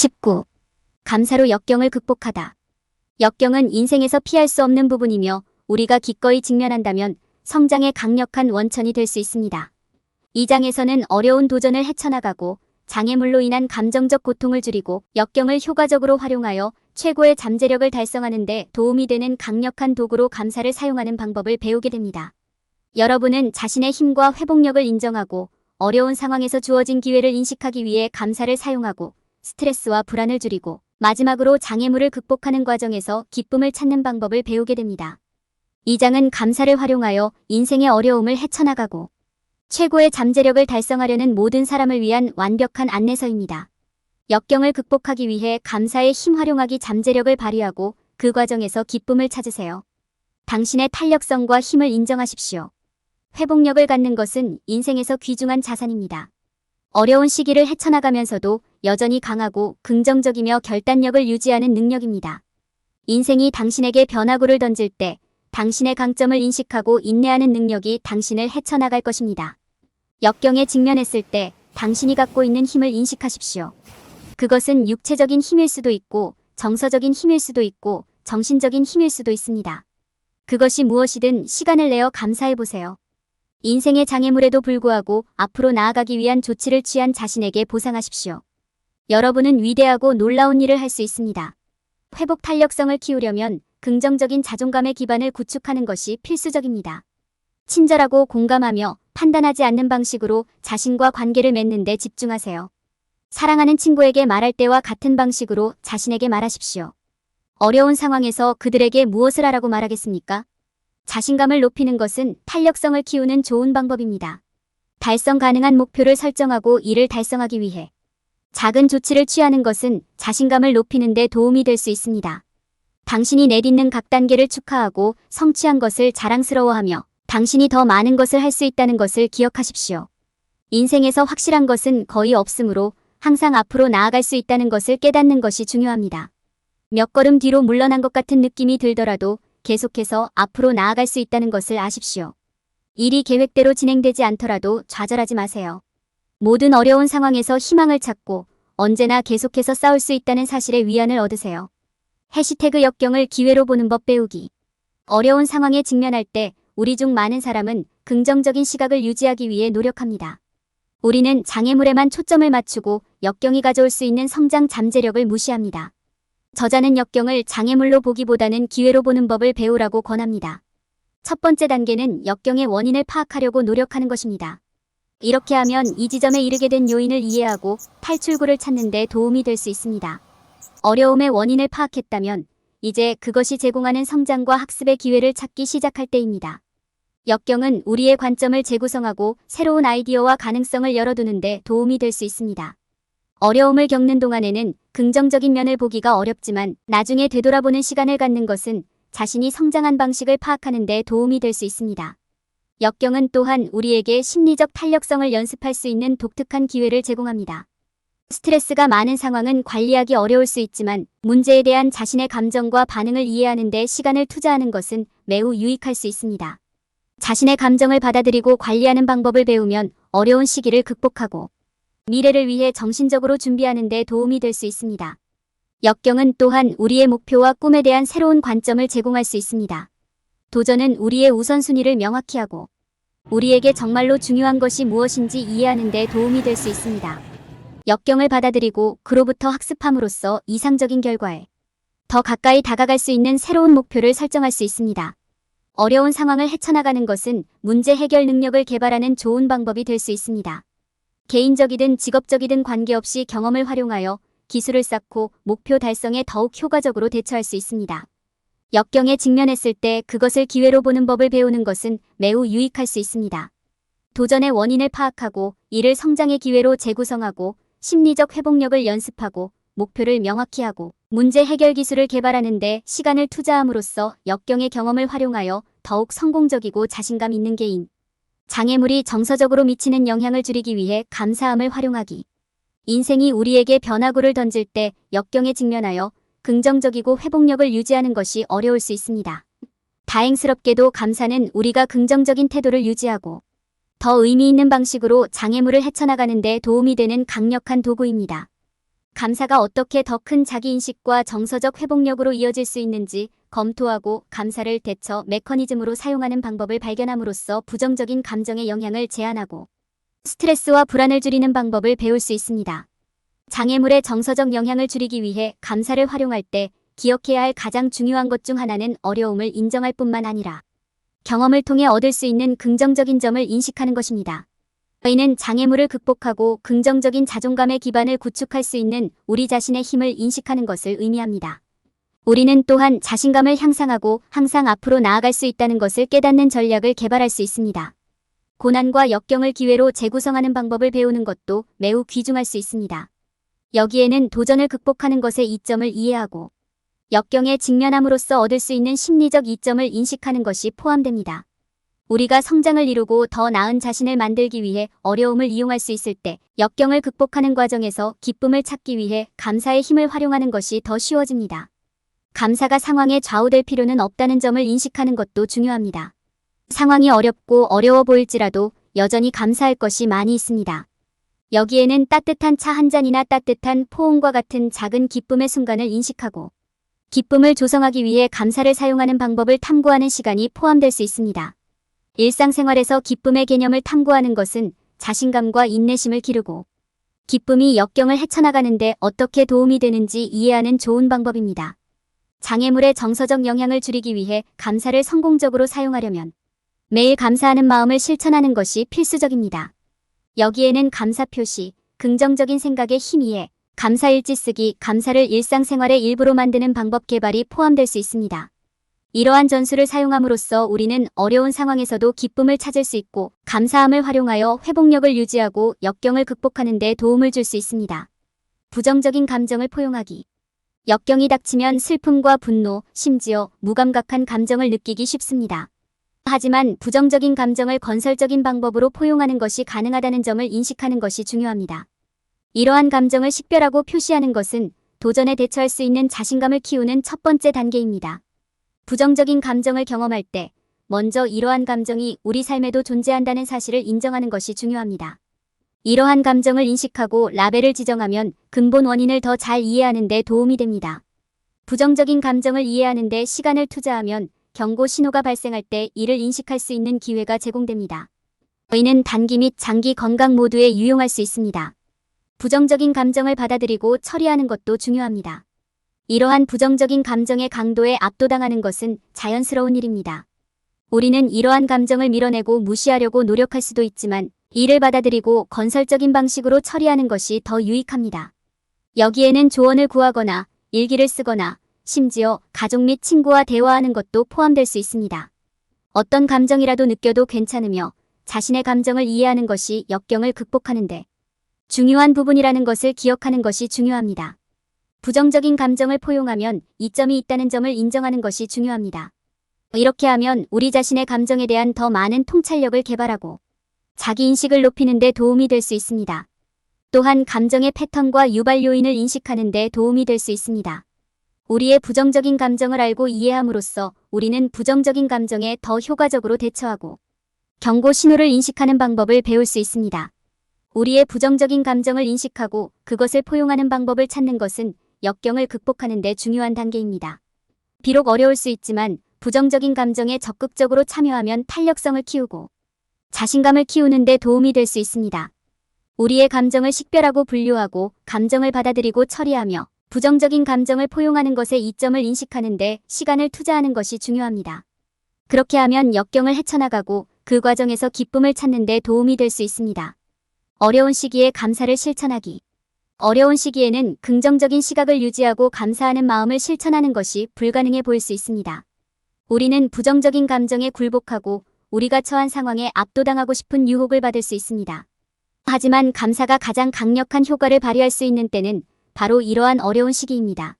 19. 감사로 역경을 극복하다. 역경은 인생에서 피할 수 없는 부분이며 우리가 기꺼이 직면한다면 성장의 강력한 원천이 될 수 있습니다. 이 장에서는 어려운 도전을 헤쳐나가고 장애물로 인한 감정적 고통을 줄이고 역경을 효과적으로 활용하여 최고의 잠재력을 달성하는 데 도움이 되는 강력한 도구로 감사를 사용하는 방법을 배우게 됩니다. 여러분은 자신의 힘과 회복력을 인정하고 어려운 상황에서 주어진 기회를 인식하기 위해 감사를 사용하고 스트레스와 불안을 줄이고 마지막으로 장애물을 극복하는 과정에서 기쁨을 찾는 방법을 배우게 됩니다. 이 장은 감사를 활용하여 인생의 어려움을 헤쳐나가고 최고의 잠재력을 달성하려는 모든 사람을 위한 완벽한 안내서입니다. 역경을 극복하기 위해 감사의 힘 활용하기 잠재력을 발휘하고 그 과정에서 기쁨을 찾으세요. 당신의 탄력성과 힘을 인정하십시오. 회복력을 갖는 것은 인생에서 귀중한 자산입니다. 어려운 시기를 헤쳐나가면서도 여전히 강하고 긍정적이며 결단력을 유지하는 능력입니다. 인생이 당신에게 변화구를 던질 때 당신의 강점을 인식하고 인내하는 능력이 당신을 헤쳐나갈 것입니다. 역경에 직면했을 때 당신이 갖고 있는 힘을 인식하십시오. 그것은 육체적인 힘일 수도 있고 정서적인 힘일 수도 있고 정신적인 힘일 수도 있습니다. 그것이 무엇이든 시간을 내어 감사해 보세요. 인생의 장애물에도 불구하고 앞으로 나아가기 위한 조치를 취한 자신에게 보상하십시오. 여러분은 위대하고 놀라운 일을 할 수 있습니다. 회복 탄력성을 키우려면 긍정적인 자존감의 기반을 구축하는 것이 필수적입니다. 친절하고 공감하며 판단하지 않는 방식으로 자신과 관계를 맺는 데 집중하세요. 사랑하는 친구에게 말할 때와 같은 방식으로 자신에게 말하십시오. 어려운 상황에서 그들에게 무엇을 하라고 말하겠습니까? 자신감을 높이는 것은 탄력성을 키우는 좋은 방법입니다. 달성 가능한 목표를 설정하고 이를 달성하기 위해 작은 조치를 취하는 것은 자신감을 높이는 데 도움이 될 수 있습니다. 당신이 내딛는 각 단계를 축하하고 성취한 것을 자랑스러워하며 당신이 더 많은 것을 할 수 있다는 것을 기억하십시오. 인생에서 확실한 것은 거의 없으므로 항상 앞으로 나아갈 수 있다는 것을 깨닫는 것이 중요합니다. 몇 걸음 뒤로 물러난 것 같은 느낌이 들더라도 계속해서 앞으로 나아갈 수 있다는 것을 아십시오. 일이 계획대로 진행되지 않더라도 좌절하지 마세요. 모든 어려운 상황에서 희망을 찾고 언제나 계속해서 싸울 수 있다는 사실에 위안을 얻으세요. 해시태그 역경을 기회로 보는 법 배우기. 어려운 상황에 직면할 때 우리 중 많은 사람은 긍정적인 시각을 유지하기 위해 노력합니다. 우리는 장애물에만 초점을 맞추고 역경이 가져올 수 있는 성장 잠재력을 무시합니다. 저자는 역경을 장애물로 보기보다는 기회로 보는 법을 배우라고 권합니다. 첫 번째 단계는 역경의 원인을 파악하려고 노력하는 것입니다. 이렇게 하면 이 지점에 이르게 된 요인을 이해하고 탈출구를 찾는 데 도움이 될 수 있습니다. 어려움의 원인을 파악했다면 이제 그것이 제공하는 성장과 학습의 기회를 찾기 시작할 때입니다. 역경은 우리의 관점을 재구성하고 새로운 아이디어와 가능성을 열어두는데 도움이 될 수 있습니다. 어려움을 겪는 동안에는 긍정적인 면을 보기가 어렵지만 나중에 되돌아보는 시간을 갖는 것은 자신이 성장한 방식을 파악하는 데 도움이 될 수 있습니다. 역경은 또한 우리에게 심리적 탄력성을 연습할 수 있는 독특한 기회를 제공합니다. 스트레스가 많은 상황은 관리하기 어려울 수 있지만 문제에 대한 자신의 감정과 반응을 이해하는 데 시간을 투자하는 것은 매우 유익할 수 있습니다. 자신의 감정을 받아들이고 관리하는 방법을 배우면 어려운 시기를 극복하고 미래를 위해 정신적으로 준비하는 데 도움이 될 수 있습니다. 역경은 또한 우리의 목표와 꿈에 대한 새로운 관점을 제공할 수 있습니다. 도전은 우리의 우선순위를 명확히 하고 우리에게 정말로 중요한 것이 무엇인지 이해하는 데 도움이 될 수 있습니다. 역경을 받아들이고 그로부터 학습함으로써 이상적인 결과에 더 가까이 다가갈 수 있는 새로운 목표를 설정할 수 있습니다. 어려운 상황을 헤쳐나가는 것은 문제 해결 능력을 개발하는 좋은 방법이 될 수 있습니다. 개인적이든 직업적이든 관계없이 경험을 활용하여 기술을 쌓고 목표 달성에 더욱 효과적으로 대처할 수 있습니다. 역경에 직면했을 때 그것을 기회로 보는 법을 배우는 것은 매우 유익할 수 있습니다. 도전의 원인을 파악하고 이를 성장의 기회로 재구성하고 심리적 회복력을 연습하고 목표를 명확히 하고 문제 해결 기술을 개발하는 데 시간을 투자함으로써 역경의 경험을 활용하여 더욱 성공적이고 자신감 있는 개인. 장애물이 정서적으로 미치는 영향을 줄이기 위해 감사함을 활용하기. 인생이 우리에게 변화구를 던질 때 역경에 직면하여 긍정적이고 회복력을 유지하는 것이 어려울 수 있습니다. 다행스럽게도 감사는 우리가 긍정적인 태도를 유지하고 더 의미 있는 방식으로 장애물을 헤쳐나가는 데 도움이 되는 강력한 도구입니다. 감사가 어떻게 더 큰 자기인식과 정서적 회복력으로 이어질 수 있는지 검토하고 감사를 대처 메커니즘으로 사용하는 방법을 발견함으로써 부정적인 감정의 영향을 제한하고 스트레스와 불안을 줄이는 방법을 배울 수 있습니다. 장애물의 정서적 영향을 줄이기 위해 감사를 활용할 때 기억해야 할 가장 중요한 것 중 하나는 어려움을 인정할 뿐만 아니라 경험을 통해 얻을 수 있는 긍정적인 점을 인식하는 것입니다. 저희는 장애물을 극복하고 긍정적인 자존감의 기반을 구축할 수 있는 우리 자신의 힘을 인식하는 것을 의미합니다. 우리는 또한 자신감을 향상하고 항상 앞으로 나아갈 수 있다는 것을 깨닫는 전략을 개발할 수 있습니다. 고난과 역경을 기회로 재구성하는 방법을 배우는 것도 매우 귀중할 수 있습니다. 여기에는 도전을 극복하는 것의 이점을 이해하고 역경에 직면함으로써 얻을 수 있는 심리적 이점을 인식하는 것이 포함됩니다. 우리가 성장을 이루고 더 나은 자신을 만들기 위해 어려움을 이용할 수 있을 때 역경을 극복하는 과정에서 기쁨을 찾기 위해 감사의 힘을 활용하는 것이 더 쉬워집니다. 감사가 상황에 좌우될 필요는 없다는 점을 인식하는 것도 중요합니다. 상황이 어렵고 어려워 보일지라도 여전히 감사할 것이 많이 있습니다. 여기에는 따뜻한 차 한 잔이나 따뜻한 포옹과 같은 작은 기쁨의 순간을 인식하고 기쁨을 조성하기 위해 감사를 사용하는 방법을 탐구하는 시간이 포함될 수 있습니다. 일상생활에서 기쁨의 개념을 탐구하는 것은 자신감과 인내심을 기르고 기쁨이 역경을 헤쳐나가는데 어떻게 도움이 되는지 이해하는 좋은 방법입니다. 장애물의 정서적 영향을 줄이기 위해 감사를 성공적으로 사용하려면 매일 감사하는 마음을 실천하는 것이 필수적입니다. 여기에는 감사 표시, 긍정적인 생각의 힘이에 감사일지 쓰기, 감사를 일상생활의 일부로 만드는 방법 개발이 포함될 수 있습니다. 이러한 전술을 사용함으로써 우리는 어려운 상황에서도 기쁨을 찾을 수 있고 감사함을 활용하여 회복력을 유지하고 역경을 극복하는 데 도움을 줄 수 있습니다. 부정적인 감정을 포용하기. 역경이 닥치면 슬픔과 분노, 심지어 무감각한 감정을 느끼기 쉽습니다. 하지만 부정적인 감정을 건설적인 방법으로 포용하는 것이 가능하다는 점을 인식하는 것이 중요합니다. 이러한 감정을 식별하고 표시하는 것은 도전에 대처할 수 있는 자신감을 키우는 첫 번째 단계입니다. 부정적인 감정을 경험할 때 먼저 이러한 감정이 우리 삶에도 존재한다는 사실을 인정하는 것이 중요합니다. 이러한 감정을 인식하고 라벨을 지정하면 근본 원인을 더 잘 이해하는 데 도움이 됩니다. 부정적인 감정을 이해하는 데 시간을 투자하면 경고 신호가 발생할 때 이를 인식할 수 있는 기회가 제공됩니다. 저희는 단기 및 장기 건강 모두에 유용할 수 있습니다. 부정적인 감정을 받아들이고 처리하는 것도 중요합니다. 이러한 부정적인 감정의 강도에 압도당하는 것은 자연스러운 일입니다. 우리는 이러한 감정을 밀어내고 무시하려고 노력할 수도 있지만 이를 받아들이고 건설적인 방식으로 처리하는 것이 더 유익합니다. 여기에는 조언을 구하거나 일기를 쓰거나 심지어 가족 및 친구와 대화하는 것도 포함될 수 있습니다. 어떤 감정이라도 느껴도 괜찮으며 자신의 감정을 이해하는 것이 역경을 극복하는데 중요한 부분이라는 것을 기억하는 것이 중요합니다. 부정적인 감정을 포용하면 이점이 있다는 점을 인정하는 것이 중요합니다. 이렇게 하면 우리 자신의 감정에 대한 더 많은 통찰력을 개발하고 자기 인식을 높이는 데 도움이 될 수 있습니다. 또한 감정의 패턴과 유발 요인을 인식하는 데 도움이 될 수 있습니다. 우리의 부정적인 감정을 알고 이해함으로써 우리는 부정적인 감정에 더 효과적으로 대처하고 경고 신호를 인식하는 방법을 배울 수 있습니다. 우리의 부정적인 감정을 인식하고 그것을 포용하는 방법을 찾는 것은 역경을 극복하는 데 중요한 단계입니다. 비록 어려울 수 있지만 부정적인 감정에 적극적으로 참여하면 탄력성을 키우고 자신감을 키우는 데 도움이 될 수 있습니다. 우리의 감정을 식별하고 분류하고 감정을 받아들이고 처리하며 부정적인 감정을 포용하는 것의 이점을 인식하는데 시간을 투자하는 것이 중요합니다. 그렇게 하면 역경을 헤쳐나가고 그 과정에서 기쁨을 찾는 데 도움이 될 수 있습니다. 어려운 시기에 감사를 실천하기. 어려운 시기에는 긍정적인 시각을 유지하고 감사하는 마음을 실천하는 것이 불가능해 보일 수 있습니다. 우리는 부정적인 감정에 굴복하고 우리가 처한 상황에 압도당하고 싶은 유혹을 받을 수 있습니다. 하지만 감사가 가장 강력한 효과를 발휘할 수 있는 때는 바로 이러한 어려운 시기입니다.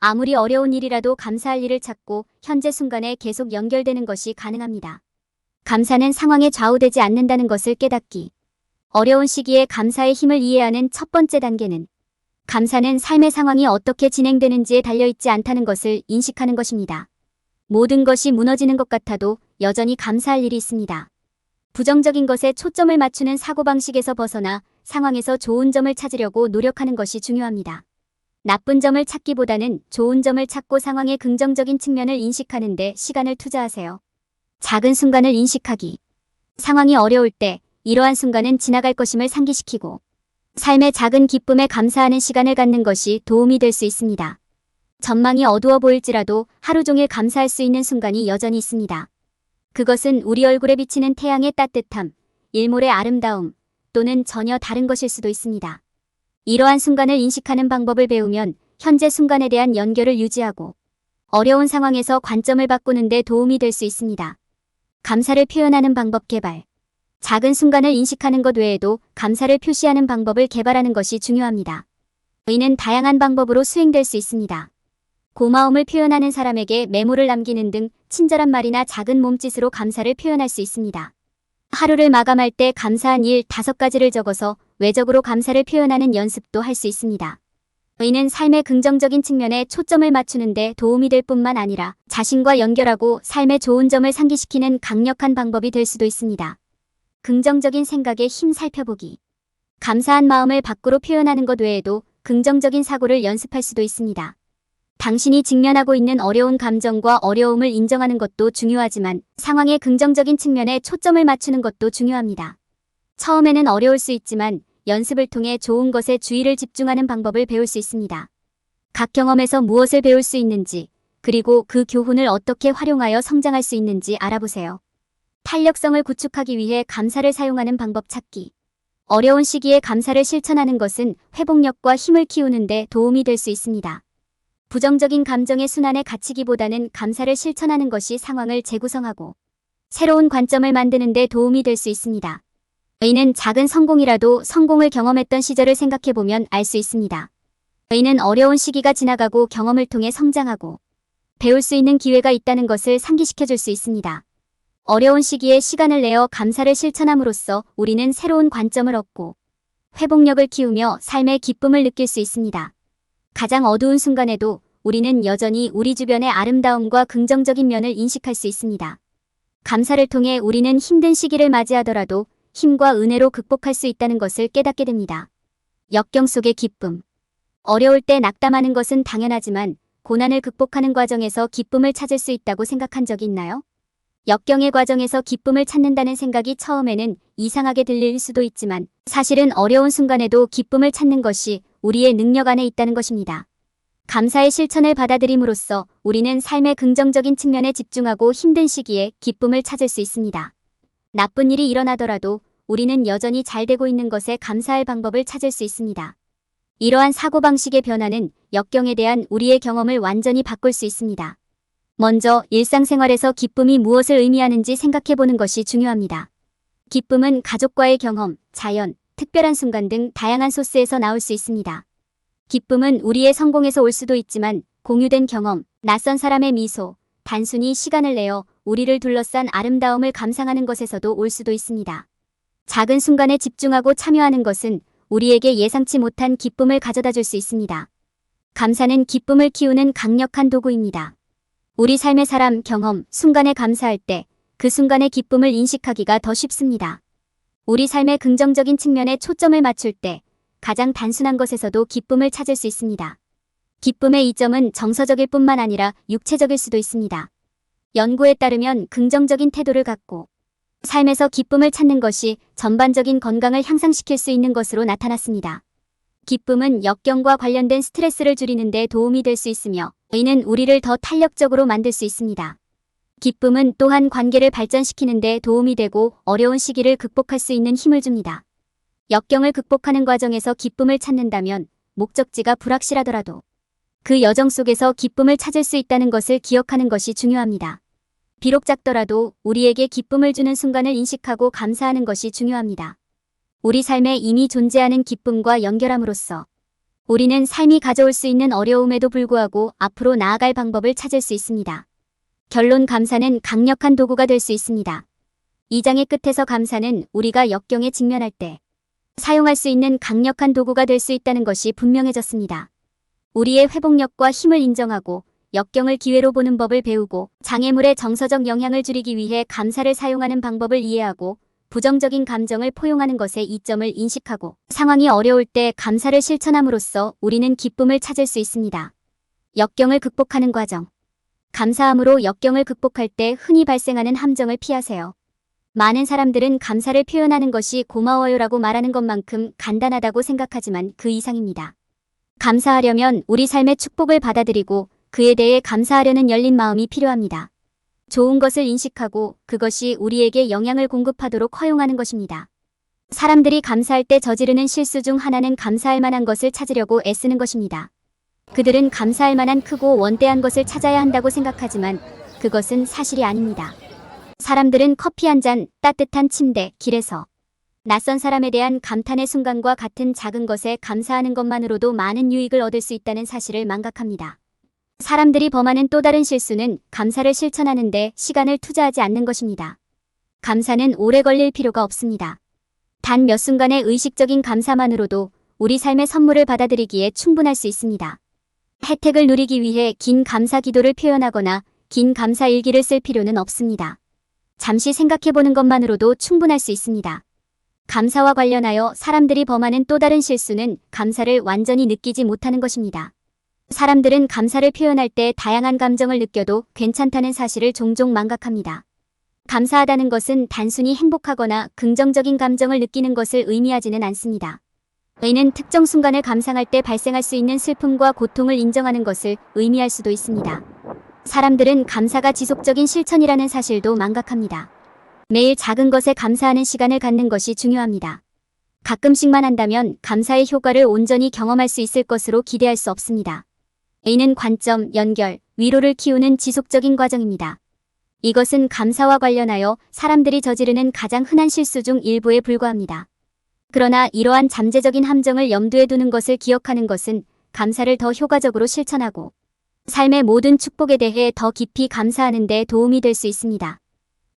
아무리 어려운 일이라도 감사할 일을 찾고 현재 순간에 계속 연결되는 것이 가능합니다. 감사는 상황에 좌우되지 않는다는 것을 깨닫기. 어려운 시기에 감사의 힘을 이해하는 첫 번째 단계는 감사는 삶의 상황이 어떻게 진행되는지에 달려있지 않다는 것을 인식하는 것입니다. 모든 것이 무너지는 것 같아도 여전히 감사할 일이 있습니다. 부정적인 것에 초점을 맞추는 사고방식에서 벗어나 상황에서 좋은 점을 찾으려고 노력하는 것이 중요합니다. 나쁜 점을 찾기보다는 좋은 점을 찾고 상황의 긍정적인 측면을 인식하는 데 시간을 투자하세요. 작은 순간을 인식하기. 상황이 어려울 때 이러한 순간은 지나갈 것임을 상기시키고 삶의 작은 기쁨에 감사하는 시간을 갖는 것이 도움이 될 수 있습니다. 전망이 어두워 보일지라도 하루 종일 감사할 수 있는 순간이 여전히 있습니다. 그것은 우리 얼굴에 비치는 태양의 따뜻함, 일몰의 아름다움, 또는 전혀 다른 것일 수도 있습니다. 이러한 순간을 인식하는 방법을 배우면 현재 순간에 대한 연결을 유지하고 어려운 상황에서 관점을 바꾸는 데 도움이 될 수 있습니다. 감사를 표현하는 방법 개발. 작은 순간을 인식하는 것 외에도 감사를 표시하는 방법을 개발하는 것이 중요합니다. 이는 다양한 방법으로 수행될 수 있습니다. 고마움을 표현하는 사람에게 메모를 남기는 등 친절한 말이나 작은 몸짓으로 감사를 표현할 수 있습니다. 하루를 마감할 때 감사한 일 다섯 가지를 적어서 외적으로 감사를 표현하는 연습도 할 수 있습니다. 이는 삶의 긍정적인 측면에 초점을 맞추는데 도움이 될 뿐만 아니라 자신과 연결하고 삶의 좋은 점을 상기시키는 강력한 방법이 될 수도 있습니다. 긍정적인 생각의 힘 살펴보기. 감사한 마음을 밖으로 표현하는 것 외에도 긍정적인 사고를 연습할 수도 있습니다. 당신이 직면하고 있는 어려운 감정과 어려움을 인정하는 것도 중요하지만 상황의 긍정적인 측면에 초점을 맞추는 것도 중요합니다. 처음에는 어려울 수 있지만 연습을 통해 좋은 것에 주의를 집중하는 방법을 배울 수 있습니다. 각 경험에서 무엇을 배울 수 있는지, 그리고 그 교훈을 어떻게 활용하여 성장할 수 있는지 알아보세요. 탄력성을 구축하기 위해 감사를 사용하는 방법 찾기. 어려운 시기에 감사를 실천하는 것은 회복력과 힘을 키우는 데 도움이 될 수 있습니다. 부정적인 감정의 순환에 갇히기보다는 감사를 실천하는 것이 상황을 재구성하고 새로운 관점을 만드는 데 도움이 될 수 있습니다. 이는 작은 성공이라도 성공을 경험했던 시절을 생각해보면 알 수 있습니다. 이는 어려운 시기가 지나가고 경험을 통해 성장하고 배울 수 있는 기회가 있다는 것을 상기시켜 줄 수 있습니다. 어려운 시기에 시간을 내어 감사를 실천함으로써 우리는 새로운 관점을 얻고 회복력을 키우며 삶의 기쁨을 느낄 수 있습니다. 가장 어두운 순간에도 우리는 여전히 우리 주변의 아름다움과 긍정적인 면을 인식할 수 있습니다. 감사를 통해 우리는 힘든 시기를 맞이하더라도 힘과 은혜로 극복할 수 있다는 것을 깨닫게 됩니다. 역경 속의 기쁨. 어려울 때 낙담하는 것은 당연하지만 고난을 극복하는 과정에서 기쁨을 찾을 수 있다고 생각한 적이 있나요? 역경의 과정에서 기쁨을 찾는다는 생각이 처음에는 이상하게 들릴 수도 있지만 사실은 어려운 순간에도 기쁨을 찾는 것이 우리의 능력 안에 있다는 것입니다. 감사의 실천을 받아들임으로써 우리는 삶의 긍정적인 측면에 집중하고 힘든 시기에 기쁨을 찾을 수 있습니다. 나쁜 일이 일어나더라도 우리는 여전히 잘 되고 있는 것에 감사할 방법을 찾을 수 있습니다. 이러한 사고방식의 변화는 역경에 대한 우리의 경험을 완전히 바꿀 수 있습니다. 먼저 일상생활에서 기쁨이 무엇을 의미하는지 생각해보는 것이 중요합니다. 기쁨은 가족과의 경험, 자연, 특별한 순간 등 다양한 소스에서 나올 수 있습니다. 기쁨은 우리의 성공에서 올 수도 있지만 공유된 경험, 낯선 사람의 미소, 단순히 시간을 내어 우리를 둘러싼 아름다움을 감상하는 것에서도 올 수도 있습니다. 작은 순간에 집중하고 참여하는 것은 우리에게 예상치 못한 기쁨을 가져다 줄 수 있습니다. 감사는 기쁨을 키우는 강력한 도구입니다. 우리 삶의 사람, 경험, 순간에 감사할 때 그 순간의 기쁨을 인식하기가 더 쉽습니다. 우리 삶의 긍정적인 측면에 초점을 맞출 때 가장 단순한 것에서도 기쁨을 찾을 수 있습니다. 기쁨의 이점은 정서적일 뿐만 아니라 육체적일 수도 있습니다. 연구에 따르면 긍정적인 태도를 갖고 삶에서 기쁨을 찾는 것이 전반적인 건강을 향상시킬 수 있는 것으로 나타났습니다. 기쁨은 역경과 관련된 스트레스를 줄이는 데 도움이 될 수 있으며 이는 우리를 더 탄력적으로 만들 수 있습니다. 기쁨은 또한 관계를 발전시키는 데 도움이 되고 어려운 시기를 극복할 수 있는 힘을 줍니다. 역경을 극복하는 과정에서 기쁨을 찾는다면 목적지가 불확실하더라도 그 여정 속에서 기쁨을 찾을 수 있다는 것을 기억하는 것이 중요합니다. 비록 작더라도 우리에게 기쁨을 주는 순간을 인식하고 감사하는 것이 중요합니다. 우리 삶에 이미 존재하는 기쁨과 연결함으로써 우리는 삶이 가져올 수 있는 어려움에도 불구하고 앞으로 나아갈 방법을 찾을 수 있습니다. 결론 감사는 강력한 도구가 될 수 있습니다. 이 장의 끝에서 감사는 우리가 역경에 직면할 때 사용할 수 있는 강력한 도구가 될 수 있다는 것이 분명해졌습니다. 우리의 회복력과 힘을 인정하고 역경을 기회로 보는 법을 배우고 장애물의 정서적 영향을 줄이기 위해 감사를 사용하는 방법을 이해하고 부정적인 감정을 포용하는 것에 이점을 인식하고 상황이 어려울 때 감사를 실천함으로써 우리는 기쁨을 찾을 수 있습니다. 역경을 극복하는 과정. 감사함으로 역경을 극복할 때 흔히 발생하는 함정을 피하세요. 많은 사람들은 감사를 표현하는 것이 고마워요라고 말하는 것만큼 간단하다고 생각하지만 그 이상입니다. 감사하려면 우리 삶의 축복을 받아들이고 그에 대해 감사하려는 열린 마음이 필요합니다. 좋은 것을 인식하고 그것이 우리에게 영향을 공급하도록 허용하는 것입니다. 사람들이 감사할 때 저지르는 실수 중 하나는 감사할 만한 것을 찾으려고 애쓰는 것입니다. 그들은 감사할 만한 크고 원대한 것을 찾아야 한다고 생각하지만 그것은 사실이 아닙니다. 사람들은 커피 한 잔, 따뜻한 침대, 길에서 낯선 사람에 대한 감탄의 순간과 같은 작은 것에 감사하는 것만으로도 많은 유익을 얻을 수 있다는 사실을 망각합니다. 사람들이 범하는 또 다른 실수는 감사를 실천하는데 시간을 투자하지 않는 것입니다. 감사는 오래 걸릴 필요가 없습니다. 단 몇 순간의 의식적인 감사만으로도 우리 삶의 선물을 받아들이기에 충분할 수 있습니다. 혜택을 누리기 위해 긴 감사 기도를 표현하거나 긴 감사 일기를 쓸 필요는 없습니다. 잠시 생각해보는 것만으로도 충분할 수 있습니다. 감사와 관련하여 사람들이 범하는 또 다른 실수는 감사를 완전히 느끼지 못하는 것입니다. 사람들은 감사를 표현할 때 다양한 감정을 느껴도 괜찮다는 사실을 종종 망각합니다. 감사하다는 것은 단순히 행복하거나 긍정적인 감정을 느끼는 것을 의미하지는 않습니다. 이는 특정 순간을 감상할 때 발생할 수 있는 슬픔과 고통을 인정하는 것을 의미할 수도 있습니다. 사람들은 감사가 지속적인 실천이라는 사실도 망각합니다. 매일 작은 것에 감사하는 시간을 갖는 것이 중요합니다. 가끔씩만 한다면 감사의 효과를 온전히 경험할 수 있을 것으로 기대할 수 없습니다. A는 관점, 연결, 위로를 키우는 지속적인 과정입니다. 이것은 감사와 관련하여 사람들이 저지르는 가장 흔한 실수 중 일부에 불과합니다. 그러나 이러한 잠재적인 함정을 염두에 두는 것을 기억하는 것은 감사를 더 효과적으로 실천하고 삶의 모든 축복에 대해 더 깊이 감사하는 데 도움이 될 수 있습니다.